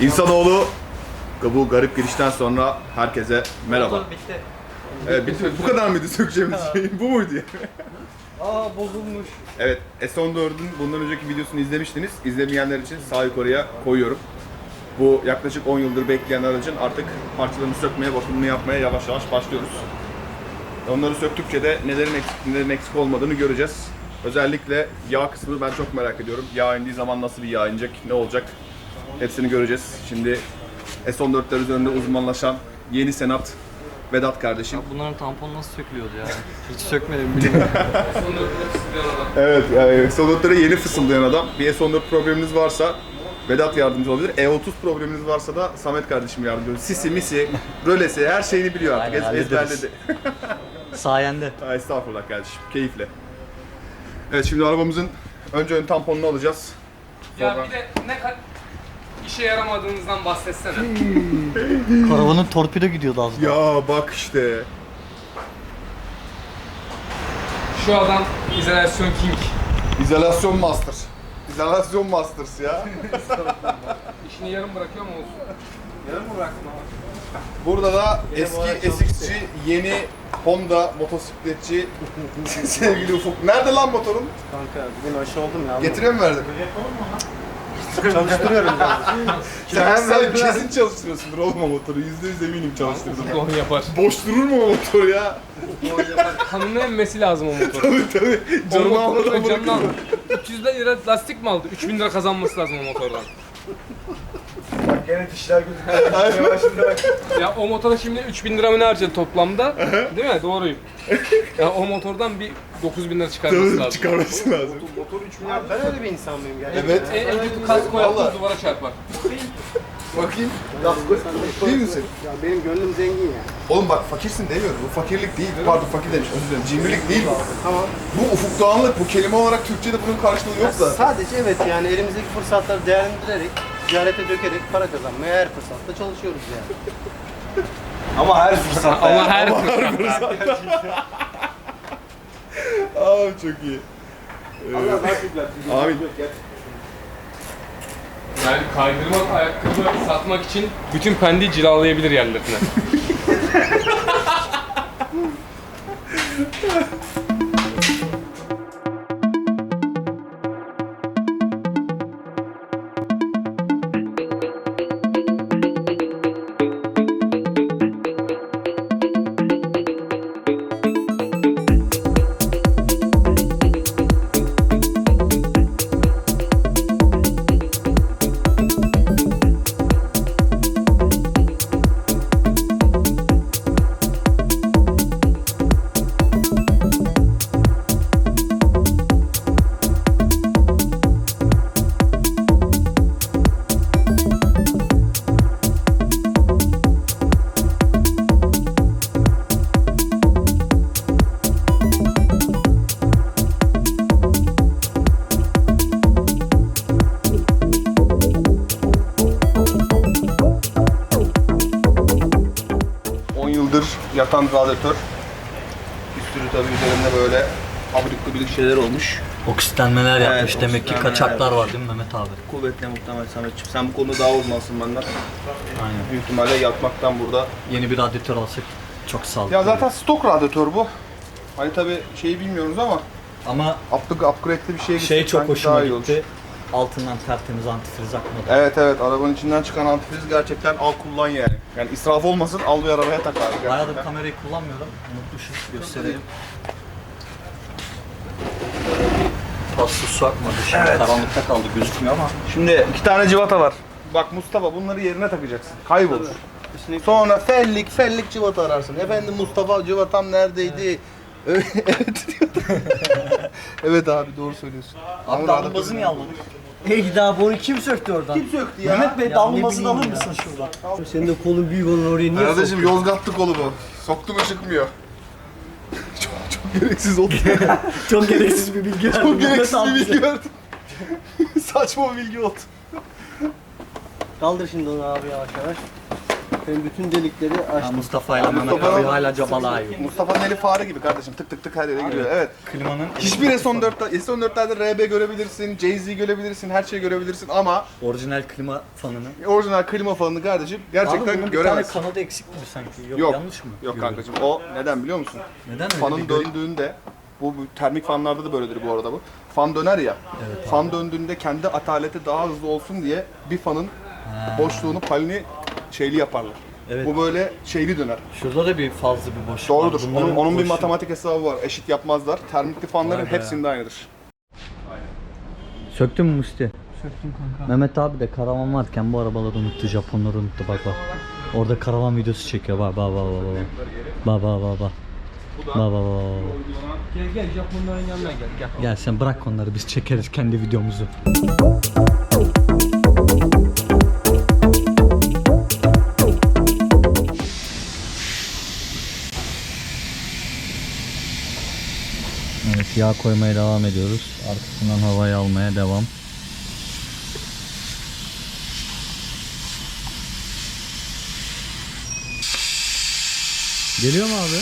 İnsanoğlu bu garip girişten sonra herkese merhaba. Bitti. Evet, bitti. bu kadar mıydı sökeceğimiz şey? Bu muydu yani? Aa bozulmuş. Evet, S14'ün bundan önceki videosunu izlemiştiniz. İzlemeyenler için sağ yukarıya koyuyorum. Bu yaklaşık 10 yıldır bekleyen aracın artık parçalarını sökmeye, bakımını yapmaya yavaş yavaş başlıyoruz. Onları söktükçe de nelerin eksik, nelerin eksik olmadığını göreceğiz. Özellikle yağ kısmını ben çok merak ediyorum. Yağ indiği zaman nasıl bir yağ inecek, ne olacak hepsini göreceğiz. Şimdi S14'ler üzerinde uzmanlaşan yeni senat Vedat kardeşim. Bunların tamponu nasıl sökülüyordu ya? Hiç sökmedim bilmiyorum. Evet, yani S14'lere yeni fısıldayan adam. Bir S14 probleminiz varsa Vedat yardımcı olabilir. E30 probleminiz varsa da Samet kardeşim yardımcı olur. Sisi, misi, rölesi her şeyini biliyor artık. Aynen, Ez- ezberledi. Sayende. Ha, Estağfurullah kardeşim, keyifle. Evet şimdi arabamızın önce ön tamponunu alacağız. Ya Sonra- bir de ne ka- işe yaramadığınızdan bahsetsene. Karavanın torpido gidiyordu az daha. Ya bak işte. Şu adam izolasyon king. İzolasyon master. İzolasyon masters ya. İşini yarım bırakıyor mu olsun? Yarım mı bıraktın ama? Burada da eski SX'ci, yeni Honda motosikletçi sevgili Ufuk. Nerede lan motorun? Kanka bugün aşı oldum ya. Getire mi verdin? Çalıştırıyorum ya. Sen, sen kesin çalıştırıyorsundur oğlum o motoru. Yüzde yüz eminim çalıştırdın. Onu yapar. Boş durur mu o motor ya? Kanını emmesi lazım o motorun. Tabii tabii. Almadan canını aldı. bırakırım. 300 lira lastik mi aldı? 3000 lira kazanması lazım o motordan. Bak gene dişler gözüküyor. Yavaşında bak. Ya o motora şimdi 3000 lira mı ne harcadı toplamda? Değil mi? Doğruyum. Ya o motordan bir 9000 lira çıkarması lazım. çıkarması lazım. Motor 3 milyar. Ben öyle bir insan mıyım gerçekten? Evet. En, en kötü kasko yaptı Vallahi. duvara çarpar. Bakayım. Değil misin? Ya benim gönlüm zengin ya. Oğlum bak fakirsin demiyorum. Bu fakirlik değil. Pardon fakir demiş. Özür dilerim. Cimrilik değil bu. Tamam. Bu ufuk doğanlık. Bu kelime olarak Türkçe'de bunun karşılığı yok da. Sadece evet yani elimizdeki fırsatları değerlendirerek, ticarete dökerek para kazanmaya her fırsatta çalışıyoruz yani. Ama her fırsatta. Ama her Abi çok iyi. Allah daha çok versin. Yani kaydırmak ayakkabı satmak için bütün pendiği cilalayabilir yerlerine. yatan radyatör. Bir sürü tabii üzerinde böyle abrik gubilik şeyler olmuş. Oksitlenmeler Evet, yapmış. Demek ki oksitlenmeler kaçaklar var değil mi Mehmet abi? Kuvvetle muhtemel Sametciğim. Sen bu konuda daha uzmansın benden. Aynen. Büyük ihtimalle yatmaktan burada. Yeni bir radyatör alsak çok sağlıklı. Ya zaten stok radyatör bu. Hani tabii şeyi bilmiyoruz ama Ama upgrade, upgrade'li bir şeye şey gitsek çok sanki hoşuma daha iyi olur. gitti. Altından tertemiz antifriz akmadı. Evet evet arabanın içinden çıkan antifriz gerçekten al kullan yani. Yani israf olmasın al bir arabaya tak abi gerçekten. Bayağıdır kamerayı kullanmıyorum. Unutmuşum. Göstereyim. Paslı su akmadı. Şimdi karanlıkta kaldı gözükmüyor ama. Şimdi iki tane civata var. Bak Mustafa bunları yerine takacaksın. Kaybolur. Sonra fellik fellik civata ararsın. Efendim Mustafa civatam neredeydi? evet diyor. evet abi doğru söylüyorsun. Abi davlumbazı niye almadın? Ey daha boru kim söktü oradan? Kim söktü ya? Mehmet Bey bileyim alır mısın şuradan? Senin de kolun büyük olan oraya niye Kardeşim Yozgatlı kolu bu. Soktu mu çıkmıyor. çok, çok gereksiz oldu. Çok gereksiz bir bilgi verdim. çok gereksiz bir bilgi verdim. Saçma bir bilgi oldu. Kaldır şimdi onu abi yavaş yavaş. Senin bütün delikleri açtım. Mustafa ile Mehmet abi hala cabalıyor. Mustafa'nın eli fare gibi kardeşim. Tık tık tık her yere giriyor. Evet. Klimanın Hiçbir S14'te, S14'lerde RB görebilirsin, Jay-Z görebilirsin, her şeyi görebilirsin ama orijinal klima fanını. orijinal klima falanı kardeşim gerçekten Abi bunun bir göremezsin. tane kanadı eksik gibi sanki. Yok, Yok. yanlış mı? Yok Görüyorum. kankacığım o neden biliyor musun? Neden öyle Fanın garip- döndüğünde bu, bu termik fanlarda da böyledir bu arada bu. Fan döner ya. fan döndüğünde kendi ataleti daha hızlı olsun diye bir fanın boşluğunu palini şeyli yaparlar. Evet. Bu böyle şeyli döner. Şurada da bir fazla bir boşluk Doğrudur. var. Bunların Onun, onun bir boşluğu- matematik hesabı var. Eşit yapmazlar. Termikli fanların Vay be. hepsinde aynıdır. Söktün mü Musti? Söktüm kanka. Mehmet abi de karavan varken bu arabaları unuttu, Japonları unuttu bak bak. Orada karavan videosu çekiyor bak bak bak bak bak. Bak bak bak bak. Bak bak bak bak. Gel gel Japonların yanına gel gel. Gel sen bırak onları biz çekeriz kendi videomuzu. Evet yağ koymaya devam ediyoruz. Arkasından havayı almaya devam. Geliyor mu abi?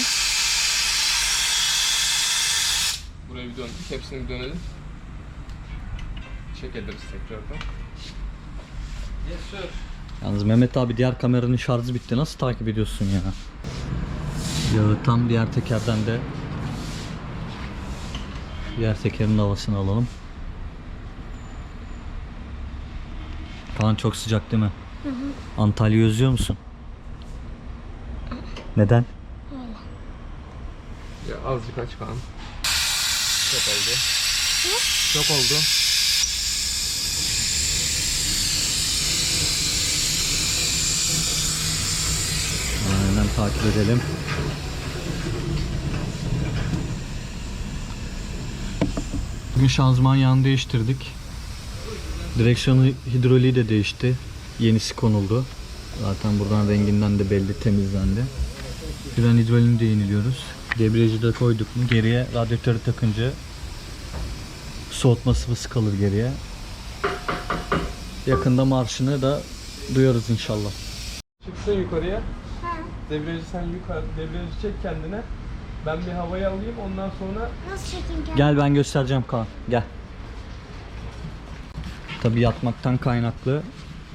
Buraya bir döndük. Hepsini bir dönelim. Çek ederiz tekrardan. Yes sir. Yalnız Mehmet abi diğer kameranın şarjı bitti. Nasıl takip ediyorsun ya? Yağı tam diğer tekerden de diğer tekerin havasını alalım. Kaan çok sıcak değil mi? Antalya'yı özlüyor musun? Neden? Ya azıcık aç kan. Çok oldu. Çok oldu. Aynen takip edelim. Bugün şanzıman yağını değiştirdik. Direksiyonu hidroliği de değişti. Yenisi konuldu. Zaten buradan renginden de belli temizlendi. Fren hidroliğini de yeniliyoruz. Debriyajı da koyduk mu geriye radyatörü takınca soğutma sıvısı kalır geriye. Yakında marşını da duyarız inşallah. Çıksın yukarıya. Debriyajı sen yukarı, debriyajı çek kendine. Ben bir havayı alayım ondan sonra Nasıl çekeyim kendimi? Gel ben göstereceğim Kaan. Gel. Tabi yatmaktan kaynaklı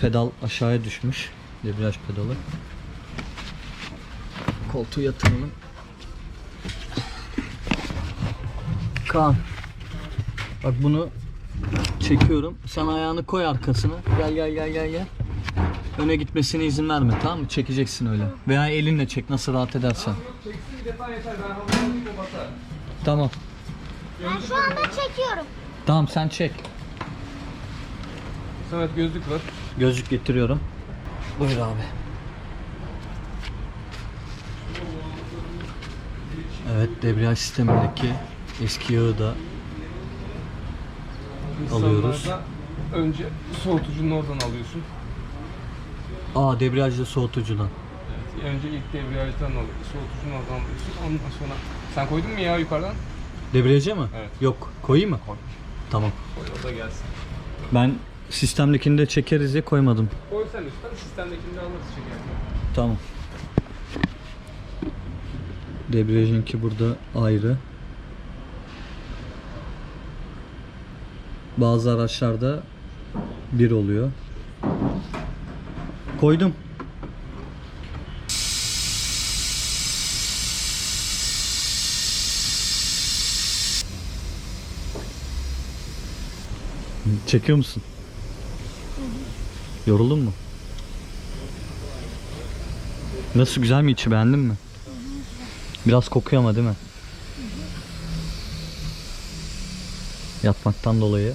pedal aşağıya düşmüş. Debriyaj pedalı. Koltuğu yatıralım. Kaan. Bak bunu çekiyorum. Sen ayağını koy arkasına. Gel gel gel gel gel. Öne gitmesine izin verme tamam mı? Çekeceksin öyle. Veya elinle çek nasıl rahat edersen. Bir defa yeter ben alayım o basar. Tamam. Ben şu anda çekiyorum. Tamam sen çek. Samet gözlük var. Gözlük getiriyorum. Buyur abi. Evet debriyaj sistemindeki eski yağı da Alıyoruz. İnsanlarda Önce soğutucunun oradan alıyorsun. Aa debriyajda soğutucudan. Önce ilk debriyajdan alıyorsun. Soğutucunun oradan alıyorsun. Ondan sonra sen koydun mu ya yukarıdan? Debriyaja mı? Evet. Yok. Koyayım mı? Koy. Tamam. Koy o da gelsin. Ben sistemdekini de çekeriz diye koymadım. Koy sen üstten sistemdekini de alırız çekerken. Tamam. Debriyajınki burada ayrı. Bazı araçlarda bir oluyor. Koydum. Çekiyor musun? Yoruldun mu? Nasıl güzel mi içi beğendin mi? Biraz kokuyor ama değil mi? Yatmaktan dolayı.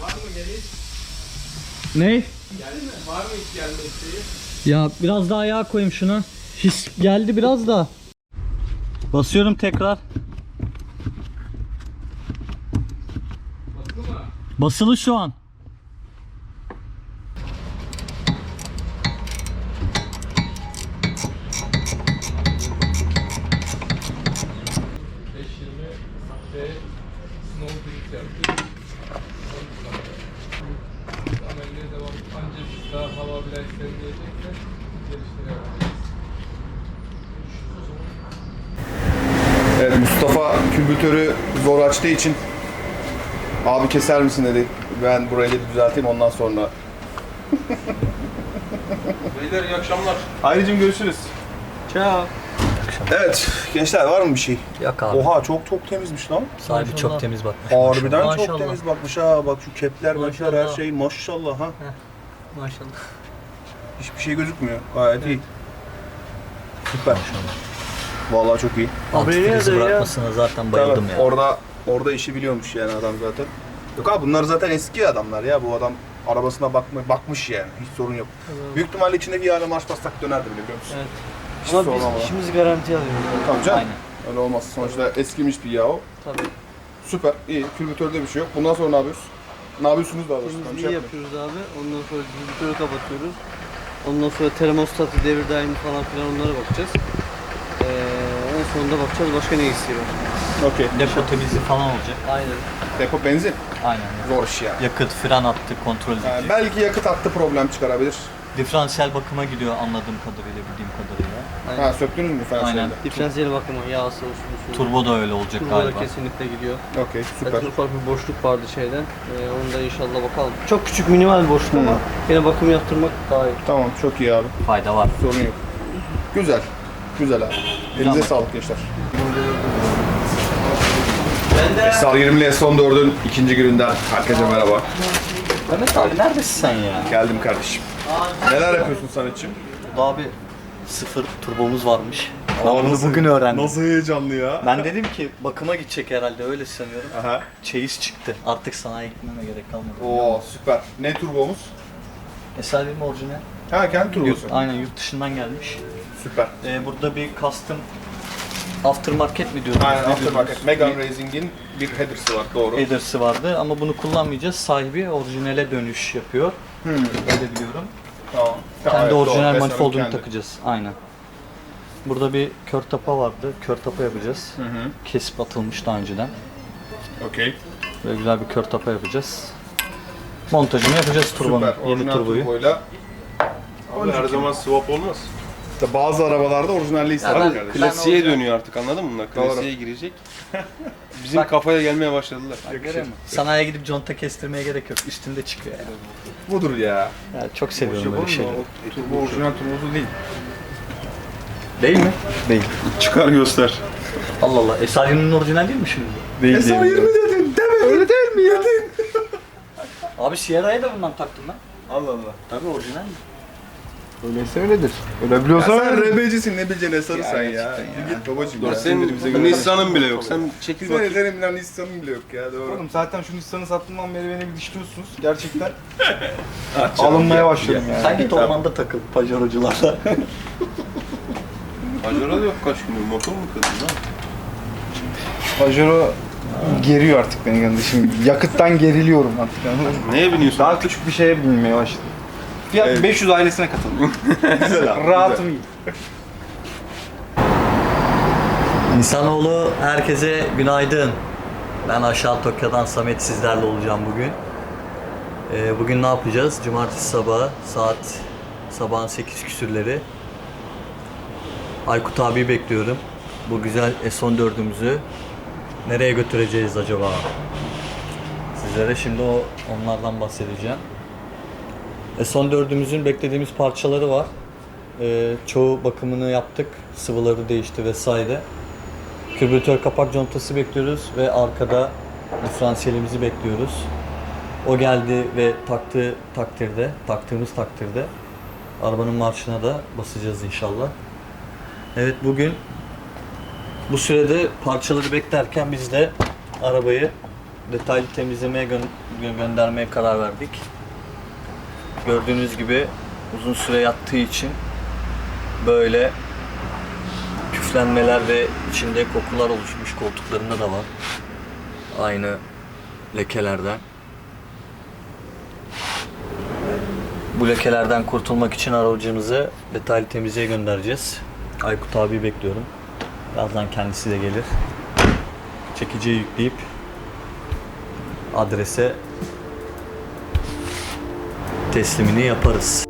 Var mı geliş? Ne? Geldi mi? Var mı hiç gelme isteği? Ya biraz daha yağ koyayım şuna. His geldi biraz da. Basıyorum tekrar. Basılı mı? Basılı şu an. Beş yirmi ve snow drink yaptık. Amelliğe devam. Ancak daha hava biraz Evet Mustafa külbütörü zor açtığı için keser misin dedi. Ben burayı da düzelteyim ondan sonra. Beyler iyi akşamlar. Ayrıcım görüşürüz. Ciao. Evet gençler var mı bir şey? Yok abi. Oha çok çok temizmiş lan. Sahibi çok temiz bakmış. Harbiden çok Maşallah. temiz bakmış ha. Bak şu kepler, mekler her Maşallah. şey maşallah ha. Maşallah. Hiçbir şey gözükmüyor. Gayet iyi. Süper. Vallahi çok iyi. Alt frizi bırakmasına zaten bayıldım Tabii, ya. Orada orada işi biliyormuş yani adam zaten. Yok abi bunlar zaten eski adamlar ya. Bu adam arabasına bakma, bakmış yani. Hiç sorun yok. Büyük ihtimalle içindeki yağına marş bassak dönerdi bile biliyor musun? Evet. Hiç Ama sorun olmadan. biz işimizi garantiye alıyoruz. Tabii canım. Aynen. Öyle olmaz. Sonuçta eskimiş bir yağ o. Tabii. Süper. iyi. Külbütörde bir şey yok. Bundan sonra ne yapıyoruz? Ne yapıyorsunuz daha doğrusu? Ben bir Temizliği şey yapmıyorum. yapıyoruz abi. Ondan sonra distribütörü kapatıyoruz. Ondan sonra termostatı, devir daimi falan filan onlara bakacağız. Ee, en sonunda bakacağız başka ne var. Okey. Depo temizliği falan olacak. Aynen. Depo benzin. Aynen. Zor iş ya. Yakıt, fren hattı kontrol edilecek. Yani belki yakıt hattı problem çıkarabilir. Diferansiyel bakıma gidiyor anladığım kadarıyla, bildiğim kadarıyla. Ha söktünüz mü falan Aynen. Diferansiyel bakımı, yağ usulü. Turbo da öyle olacak Turbo da galiba. kesinlikle gidiyor. Okey Süper. süper. ufak bir boşluk vardı şeyden. Ee, onu da inşallah bakalım. Çok küçük minimal bir boşluk ama yine bakım yaptırmak daha iyi. Tamam çok iyi abi. Fayda var. Sorun yok. Güzel. Güzel abi. Elinize sağlık gençler. Sar 20'li son 4'ün ikinci gününden herkese merhaba. Mehmet abi neredesin sen ya? Geldim kardeşim. Neler yapıyorsun Samet'ciğim? Burada abi sıfır turbomuz varmış. Ben bunu bugün öğrendim. Nasıl heyecanlı ya? Ben dedim ki bakıma gidecek herhalde öyle sanıyorum. Aha. Çeyiz çıktı. Artık sanayi gitmeme gerek kalmadı. Oo süper. Ne turbomuz? Esarim orijinal. Ha kendi Yurt, turbosu. aynen yurt dışından gelmiş. Süper. Ee, burada bir custom aftermarket mi diyorduk? Aynen Ne aftermarket. diyordunuz? Megan Racing'in bir header'sı var doğru. Headers'ı vardı ama bunu kullanmayacağız. Sahibi orijinale dönüş yapıyor. Hmm. Öyle biliyorum. Tamam. Tamam, Kendi evet, orijinal doğru. manifoldunu Kendi. takacağız. Aynen. Burada bir kör tapa vardı. Kör tapa yapacağız. Hı hı. Kesip atılmış daha önceden. Okey. Böyle güzel bir kör tapa yapacağız. Montajını yapacağız turbanın. Süper. Yeni Orijinal turboyu. turboyla. Abi her zaman swap olmaz. İşte bazı arabalarda orijinalliği ister Abi kardeşim. klasiğe dönüyor artık anladın mı bunlar? Doğru. Klasiğe girecek. Bizim kafaya gelmeye başladılar. Sanayiye gidip conta kestirmeye gerek yok. Üstünde çıkıyor yani. Budur ya. Ya çok seviyorum böyle şeyleri. Turbo orijinal turbosu değil. Değil mi? Değil. Çıkar göster. Allah Allah. Esarya'nın orijinal değil mi şimdi? Değil Esra 20 dedin. Deme öyle değil mi ya? Abi Sierra'ya da bundan taktım ben. Allah Allah. Tabii orijinal mi? Öyleyse öyledir. Öyle biliyorsan sen rebecisin ne bileceksin Esra'ı sen ya. Bir Git babacım Dur ya. senin Nissan'ın bile yok. Sen çekil bakayım. senin bilen Nissan'ın bile yok ya doğru. Oğlum zaten şu Nissan'ı sattığımdan beri beni bir dişliyorsunuz. Gerçekten alınmaya ya. başladım yani. Sen git ormanda takıl pajarocularla. Pajero da yok kaç gündür. Motor mu kırdın lan? Pajero geriyor artık beni kardeşim. Yakıttan geriliyorum artık. Neye biniyorsun? Daha küçük bir şeye binmeye başladım. Fiyat Evet. 500 ailesine katıldım. Güzel abi. Rahatım iyi. İnsanoğlu herkese günaydın. Ben aşağı Tokyo'dan Samet sizlerle olacağım bugün. Ee, bugün ne yapacağız? Cumartesi sabahı saat sabahın 8 küsürleri. Aykut abi bekliyorum. Bu güzel S14'ümüzü nereye götüreceğiz acaba? Sizlere şimdi o onlardan bahsedeceğim. S14'ümüzün beklediğimiz parçaları var. Ee, çoğu bakımını yaptık. Sıvıları değişti vesaire. Kübütör kapak contası bekliyoruz ve arkada diferansiyelimizi bekliyoruz. O geldi ve taktığı takdirde, taktığımız takdirde arabanın marşına da basacağız inşallah. Evet bugün bu sürede parçaları beklerken biz de arabayı detaylı temizlemeye gö- göndermeye karar verdik. Gördüğünüz gibi uzun süre yattığı için böyle küflenmeler ve içinde kokular oluşmuş koltuklarında da var. Aynı lekelerden. Bu lekelerden kurtulmak için aracımızı detaylı temizliğe göndereceğiz. Aykut abi bekliyorum. Birazdan kendisi de gelir. Çekiciye yükleyip adrese teslimini yaparız.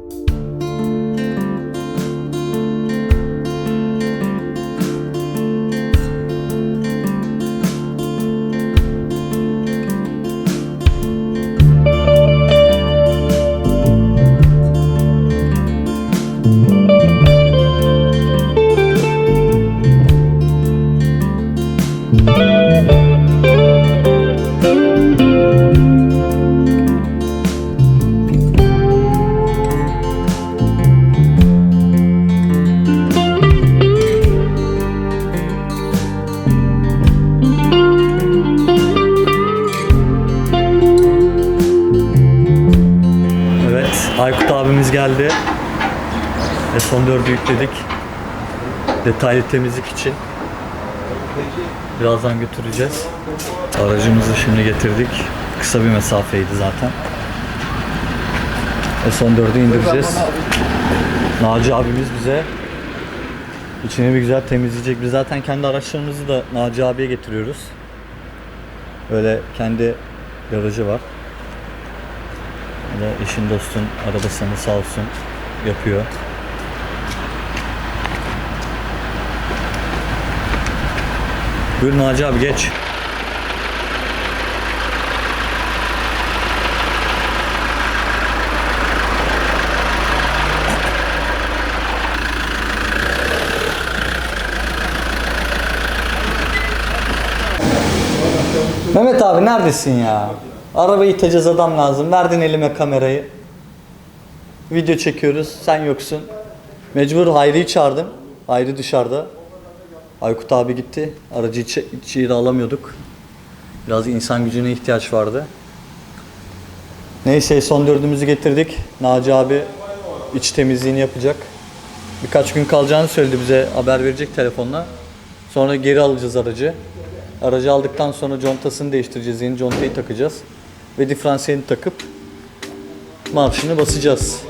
Detaylı temizlik için. Birazdan götüreceğiz. Aracımızı şimdi getirdik. Kısa bir mesafeydi zaten. Ve son dördü indireceğiz. Naci abimiz bize içini bir güzel temizleyecek. Biz zaten kendi araçlarımızı da Naci abiye getiriyoruz. Böyle kendi garajı var. Da eşin dostun arabasını sağ olsun yapıyor. Buyur Naci abi geç. Mehmet abi neredesin ya? Arabayı iteceğiz adam lazım. Verdin elime kamerayı. Video çekiyoruz. Sen yoksun. Mecbur Hayri'yi çağırdım. Hayri dışarıda. Aykut abi gitti. Aracı içi, içeri alamıyorduk. Biraz insan gücüne ihtiyaç vardı. Neyse son dördümüzü getirdik. Naci abi iç temizliğini yapacak. Birkaç gün kalacağını söyledi bize haber verecek telefonla. Sonra geri alacağız aracı. Aracı aldıktan sonra contasını değiştireceğiz. Yeni contayı takacağız. Ve diferansiyelini takıp marşını basacağız.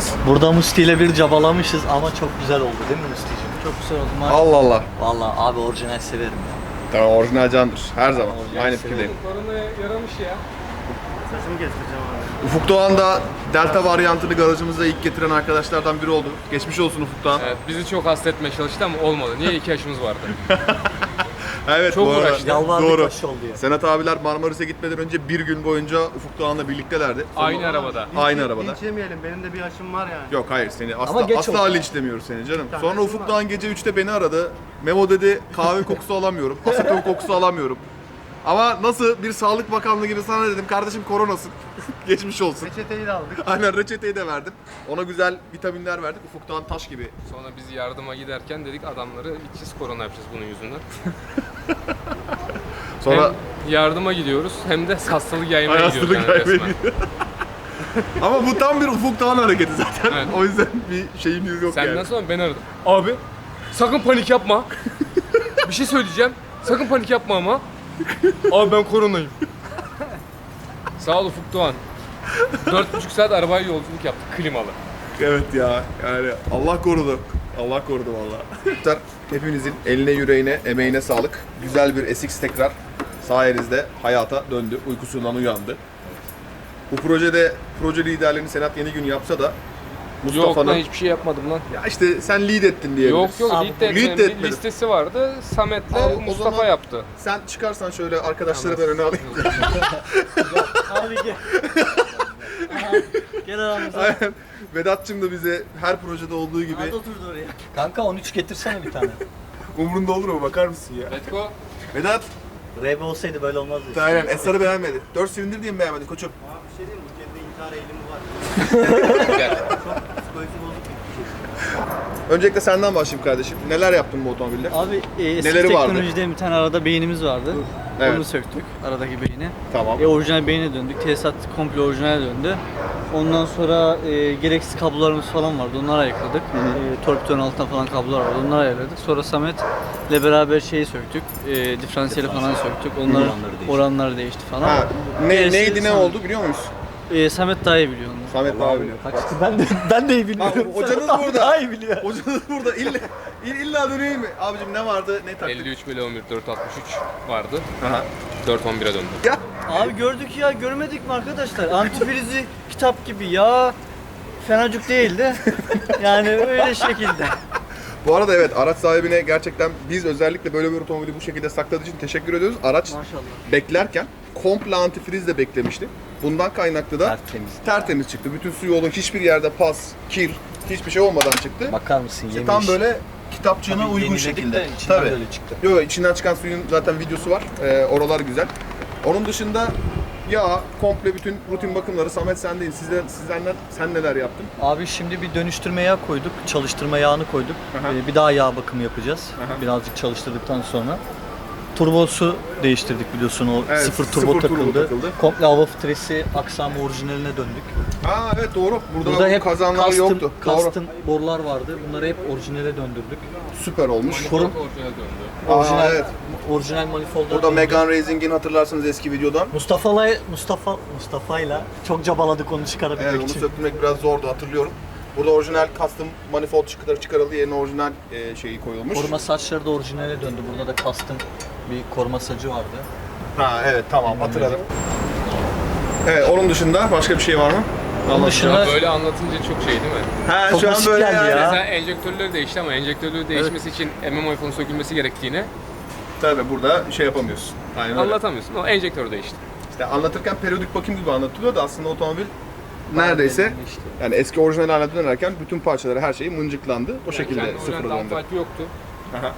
Cabaladınız. Burada Musti ile bir cabalamışız ama çok güzel oldu değil mi Musti'cim? Çok güzel oldu. Maşallah. Allah Allah. Vallahi abi orijinal severim ya. Tamam orijinal candır. Her zaman. Orijinal Aynı severim. fikirdeyim. Korona yaramış ya. Saçımı kestireceğim abi. Ufuk Doğan da Delta varyantını garajımıza ilk getiren arkadaşlardan biri oldu. Geçmiş olsun Ufuk Doğan. Evet, bizi çok hasretmeye çalıştı ama olmadı. Niye? iki yaşımız vardı. Evet, Çok bu arada uğraştı. Yalvardık Doğru. baş oldu ya. Senat abiler Marmaris'e gitmeden önce bir gün boyunca Ufuk Doğan'la birliktelerdi. Aynı arabada. Aynı arabada. Linç yemeyelim. Benim de bir yaşım var yani. Yok hayır seni asla, geç asla oldu. linç demiyoruz seni canım. tane Sonra Ufuk var. Doğan gece 3'te beni aradı. Memo dedi kahve kokusu alamıyorum. Aseton kokusu alamıyorum. Ama nasıl bir sağlık bakanlığı gibi sana dedim kardeşim koronasın. Geçmiş olsun. Reçeteyi de aldık. Aynen reçeteyi de verdim. Ona güzel vitaminler verdik. Ufuk Doğan taş gibi. Sonra biz yardıma giderken dedik adamları içsiz korona yapacağız bunun yüzünden. Sonra Hem yardıma gidiyoruz hem de hastalık yaymaya Ay, gidiyoruz hastalık yani. Ama bu tam bir Ufuk Doğan hareketi zaten. Evet. O yüzden bir şeyimiz yok Senden yani. sonra beni aradı. Abi sakın panik yapma. bir şey söyleyeceğim. Sakın panik yapma ama. Abi ben koronayım. Sağ ol Ufuk Doğan. Dört buçuk saat arabayla yolculuk yaptık klimalı. Evet ya yani Allah korudu. Allah korudu valla. Hepinizin eline yüreğine emeğine sağlık. Güzel bir SX tekrar sayenizde hayata döndü. Uykusundan uyandı. Bu projede proje liderliğini Senat Yeni Gün yapsa da Yok lan Mustafa'nın hiçbir şey yapmadım lan. ya işte sen lead ettin diye. Yok yok Abi, lead de lead etmedim. Bir etmedin. listesi vardı. Samet'le Abi, o Mustafa zaman- yaptı. Sen çıkarsan şöyle arkadaşları ben öne alayım. Abi gel. Gel aramıza. Aynen. Vedat'cığım da bize her projede olduğu gibi Hadi oturdu oraya. Kanka 13 getirsene bir tane. umrunda olur mu bakar mısın ya? Letko. Vedat RB olsaydı böyle olmazdı. aynen Esrar'ı beğenmedi. 4 silindir diye mi beğenmedin koçum? Abi bir şey diyeyim mi? Bu kendi intihar eğilimi var. Gel. Psikolojisi bozuk bir Öncelikle senden başlayayım kardeşim. Neler yaptın bu otomobilde? Abi e, eski Neleri vardı? teknolojide bir tane arada beynimiz vardı. Evet. Onu söktük, aradaki beyni. Tamam. E, orijinal beyne döndük. Tesisat komple orijinale döndü. Ondan sonra e, gereksiz kablolarımız falan vardı. Onları ayıkladık. E, torpidonun altına falan kablolar vardı. Onları ayıkladık. Sonra Samet'le beraber şeyi söktük. E, diferansiyeli falan söktük. Onların Oranları değişti. oranları değişti falan. Ha, ne, Gerisi neydi ne Samet. oldu biliyor muyuz? E, Samet daha iyi biliyor onu. Samet daha biliyor. Ben de ben de iyi biliyorum. Abi, hocanız Sen burada. Daha iyi biliyor. Hocanız burada illa, illa döneyim mi? Abicim ne vardı ne taktık? 53 bölü 11 463 vardı. Aha. 411'e döndü. Ya Abi gördük ya görmedik mi arkadaşlar? Antifrizi kitap gibi ya. Fenacık değildi. Yani öyle şekilde. Bu arada evet araç sahibine gerçekten biz özellikle böyle bir otomobili bu şekilde sakladığı için teşekkür ediyoruz. Araç Maşallah. beklerken komple antifrizle beklemişti. Bundan kaynaklı da Tertemiz. tertemiz çıktı. Bütün su yolu hiçbir yerde pas, kir, hiçbir şey olmadan çıktı. Bakar mısın İşte yemiş. tam böyle kitapçığına Tabii uygun şekilde. de Tabii. böyle çıktı. Yok, içinden çıkan suyun zaten videosu var. Ee, oralar güzel. Onun dışında yağ, komple bütün rutin bakımları Samet sendeyiz. Sizden, sizden sen neler yaptın? Abi şimdi bir dönüştürme yağ koyduk. Çalıştırma yağını koyduk. Aha. Ee, bir daha yağ bakımı yapacağız. Aha. Birazcık çalıştırdıktan sonra. Turbosu değiştirdik biliyorsun o Evet, sıfır sıfır turbo turbo takıldı. takıldı. Komple hava filtresi aksamı orijinaline döndük. Aa evet doğru. Burada, Burada hep kazanlar custom, yoktu. Doğru. custom borular vardı. Bunları hep orijinale döndürdük. Süper olmuş. Korum Orijinal döndü. Aa, orijinal evet. Orijinal manifolda. Burada Megan Racing'in hatırlarsınız eski videodan. Mustafa'la Mustafa Mustafa'yla çok cabaladık onu çıkarabilmek Evet onu için. söktürmek biraz zordu hatırlıyorum. Burada orijinal custom manifold çıkıları çıkarıldı yerine orijinal e, şeyi koyulmuş. Koruma saçları da orijinale döndü. Burada da custom bir koruma sacı vardı. Ha evet tamam hatırladım. Evet onun dışında başka bir şey var mı? Onun dışında Böyle anlatınca çok şey değil mi? Ha Çok şu an basit böyle geldi yani. ya. Mesela enjektörleri değişti ama enjektörleri değişmesi için MMO'nun sökülmesi gerektiğini Tabii burada şey yapamıyorsun. Aynen öyle. anlatamıyorsun. O enjektör değişti. İşte anlatırken periyodik bakım gibi anlatılıyor da aslında otomobil neredeyse işte. yani eski orijinal haline dönerken bütün parçaları her şeyi mıncıklandı. O şekilde kendi sıfıra döndü. downpipe yoktu. Aha.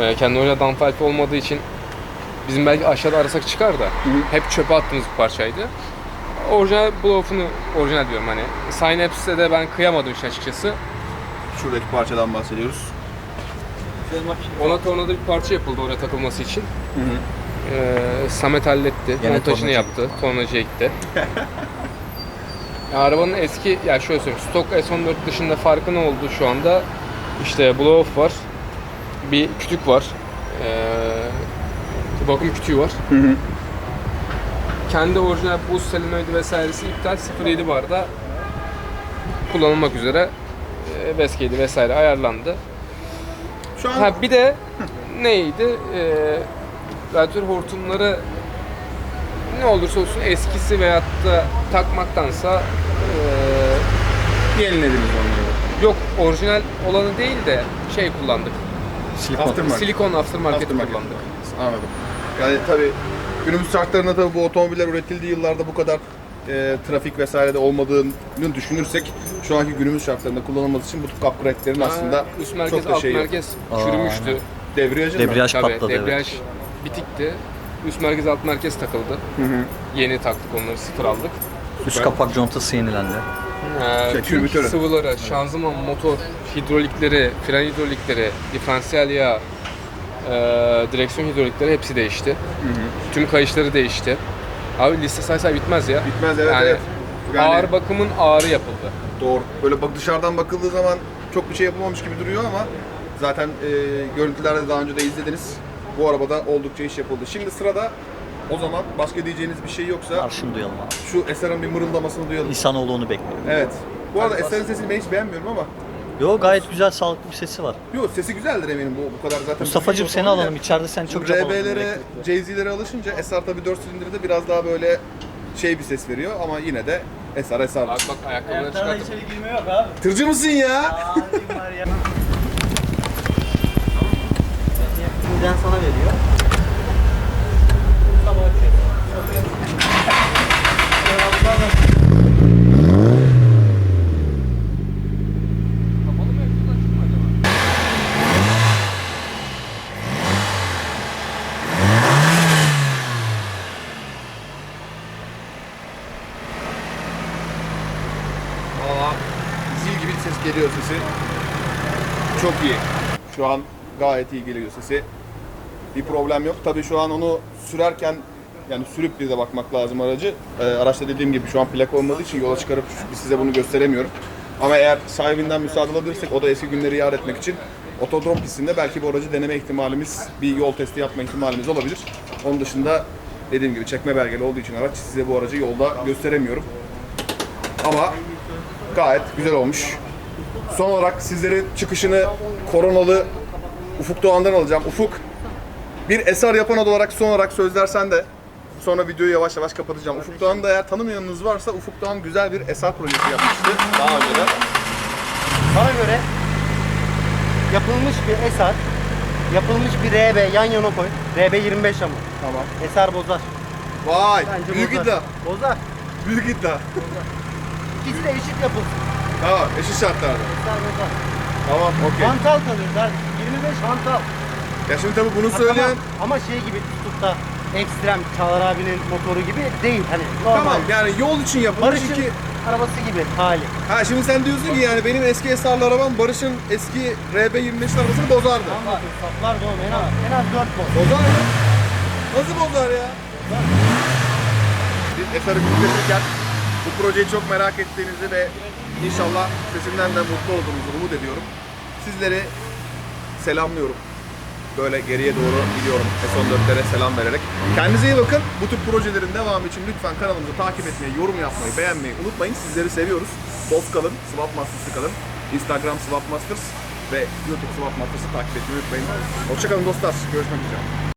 Ee, kendi orijinal downpipe olmadığı için bizim belki aşağıda arasak çıkar da hep çöpe attığımız bir parçaydı. Orijinal blow-off'unu orijinal diyorum hani. Synapse'e de ben kıyamadım işin açıkçası. Şuradaki parçadan bahsediyoruz. Ona tornada bir parça yapıldı oraya takılması için. Ee, Samet halletti. Gene montajını tornacı yaptı. Tornacıya gitti. Ya arabanın eski, ya şöyle söyleyeyim, stok S14 dışında farkı ne oldu şu anda? İşte blow-off var, bir kütük var, ee, bakım kütüğü var. Kendi orijinal buz solenoidi vesairesi iptal 07 barda kullanılmak üzere e, Veskeydi vesaire ayarlandı. Şu an Ha bir de neydi? Ee, radyatör hortumları ne olursa olsun eskisi veyahut da takmaktansa ee, yenilediniz onları. yok orijinal olanı değil de şey kullandık. Silikon. Aftermarket. Silikon aftermarket, Aftermarket. kullandık. Anladım. Yani tabii günümüz şartlarında tabii bu otomobiller üretildiği yıllarda bu kadar e, trafik vesaire de olmadığını düşünürsek şu anki günümüz şartlarında kullanılması için bu tip upgrade'lerin aslında Ha, üst merkez çok da alt şey yok. merkez Aa, çürümüştü. Debriyajın mı? Debriyaj Tabii patladı debriyaj evet. bitikti. Üst merkez alt merkez takıldı. Hı hı. Yeni taktık onları sıfır aldık. Üst kapak contası yenilendi. Ee, Şey, tüm türbütörü. sıvıları, şanzıman, motor, hidrolikleri, fren hidrolikleri, diferansiyel yağ, e, direksiyon hidrolikleri hepsi değişti. Tüm kayışları değişti. Abi liste say say bitmez ya. Bitmez evet Yani evet. Yani Ağır bakımın ağrı yapıldı. doğru. Böyle bak dışarıdan bakıldığı zaman çok bir şey yapılmamış gibi duruyor ama zaten e, görüntülerde daha önce de izlediniz. Bu arabada oldukça iş yapıldı. Şimdi sırada o zaman başka diyeceğiniz bir şey yoksa Marşını duyalım abi. şu Eser'in bir mırıldamasını duyalım. İnsanoğlu onu bekliyor. Evet. Bu arada Eser'in sesini ben hiç beğenmiyorum ama Yo gayet güzel sağlıklı bir sesi var. Yok sesi güzeldir eminim bu bu kadar zaten. Mustafa'cığım seni alalım. İçeride sen çok cabaladın. RB'lere, Jay-Z'lere alışınca SR tabii 4 silindirde biraz daha böyle şey bir ses veriyor ama yine de SR SR. Bak bak ayakkabıları Ayaklarla çıkartıp. içeri girme yok abi. Tırcı mısın ya? Buradan sana veriyor. Kapalı mı yapıyorlar açık mı acaba? Valla zil gibi ses geliyor sesi. Çok iyi. Şu an gayet iyi geliyor sesi. Bir problem yok. Tabii şu an onu sürerken yani sürüp bir de bakmak lazım aracı. Ee, araçta dediğim gibi şu an plaka olmadığı için yola çıkarıp size bunu gösteremiyorum. Ama eğer sahibinden müsaade alabilirsek o da eski günleri yad etmek için otodrom pistinde belki bu aracı deneme ihtimalimiz, bir yol testi yapma ihtimalimiz olabilir. Onun dışında dediğim gibi çekme belgeli olduğu için araç size bu aracı yolda gösteremiyorum. Ama gayet güzel olmuş. Son olarak sizlerin çıkışını koronalı Ufuk Doğan'dan alacağım. Ufuk, bir eser yapan olarak son olarak sözler sende. Sonra videoyu yavaş yavaş kapatacağım. Ufuk Doğan'ı da eğer tanımayanınız varsa Ufuk Doğan güzel bir eser projesi yapmıştı daha önceden. Bana göre yapılmış bir eser, yapılmış bir RB yan yana koy. RB 25 ama. Tamam. Eser bozar. Vay! Bence büyük bozar. iddia. Bozar. Büyük iddia. İkisi de eşit yapılsın. Tamam, eşit şartlarda. Bozar. Tamam, okey. Hantal kalır. der. 25 hantal. Ya şimdi tabii bunu söyleyen... tamam. Ama şey gibi tutup da ekstrem Çağlar abinin motoru gibi değil. Hani normal. Tamam, yani yol için yapılmış Barış'ın iki... arabası gibi hali. Ha şimdi sen diyorsun ki yani benim eski eserli arabam Barış'ın eski RB25 arabasını bozardı. Ama saplar da oğlum en az, en az 4 boz. Bozar mı? Nasıl bozar ya? Biz eseri yükletirken bu projeyi çok merak ettiğinizi ve inşallah sesinden de mutlu olduğunuzu umut ediyorum. Sizleri selamlıyorum. Böyle geriye doğru gidiyorum S14'lere selam vererek. Kendinize iyi bakın. Bu tür projelerin devamı için lütfen kanalımızı takip etmeyi, yorum yapmayı, beğenmeyi unutmayın. Sizleri seviyoruz. Dost kalın, Swap Masters'ı kalın. Instagram Swap Masters ve YouTube Swap Masters'ı takip etmeyi unutmayın. Hoşçakalın dostlar. Görüşmek üzere.